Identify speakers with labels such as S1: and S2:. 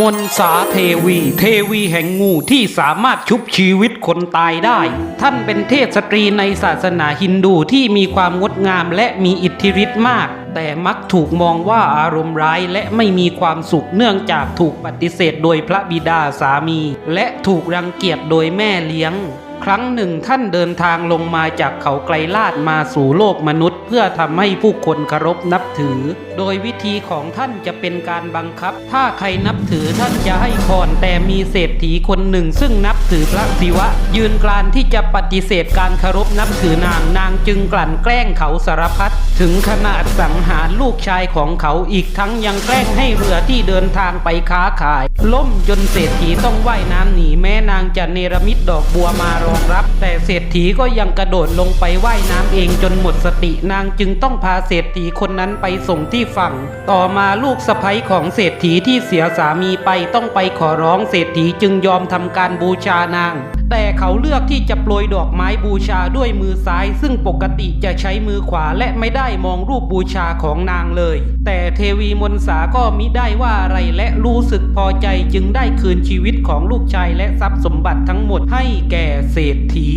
S1: มนสาเทวี เทวีแห่งงูที่สามารถชุบชีวิตคนตายได้ ท่านเป็นเทพสตรีในศาสนาฮินดูที่มีความงดงามและมีอิทธิฤทธิ์มาก แต่มักถูกมองว่าอารมณ์ร้ายและไม่มีความสุขเนื่องจากถูกปฏิเสธโดยพระบิดาสามี และถูกรังเกียจโดยแม่เลี้ยงครั้งหนึ่งท่านเดินทางลงมาจากเขาไกลลาดมาสู่โลกมนุษย์ เพื่อทำให้ผู้คนเคารพนับถือ โดยวิธีของท่านจะเป็นการบังคับ ถ้าใครนับถือท่านจะให้พรแต่มีเศรษฐีคนหนึ่ง ซึ่งนับถือพระศิวะ ยืนกรานที่จะปฏิเสธการเคารพนับถือนางนางจึงกลั่นแกล้งเขาสารพัดถึงขนาดสังหารลูกชายของเขาอีกทั้งยังแกล้งให้เรือที่เดินทางไปค้าขายล่มจนเศรษฐีต้องว่ายน้ำหนีแม้นางจะเนรมิตดอกบัวมารองรับ แต่เศรษฐีก็ยังกระโดดลงไปว่ายน้ำเองจนหมดสตินางจึงต้องพาเศรษฐีคนนั้นไปส่งที่ฝั่ง ต่อมาลูกสะใภ้ของเศรษฐีที่เสียสามีไปต้องไปขอร้องเศรษฐีจึงยอมทำการบูชานาง แต่เขาเลือกที่จะโปรยดอกไม้บูชาด้วยมือซ้าย ซึ่งปกติจะใช้มือขวาและไม่ได้มองรูปบูชาของนางเลย แต่เทวีมนสาก็มิได้ว่าอะไรและรู้สึกพอใจจึงได้คืนชีวิตของลูกชายและทรัพย์สมบัติทั้งหมดให้แก่เศรษฐี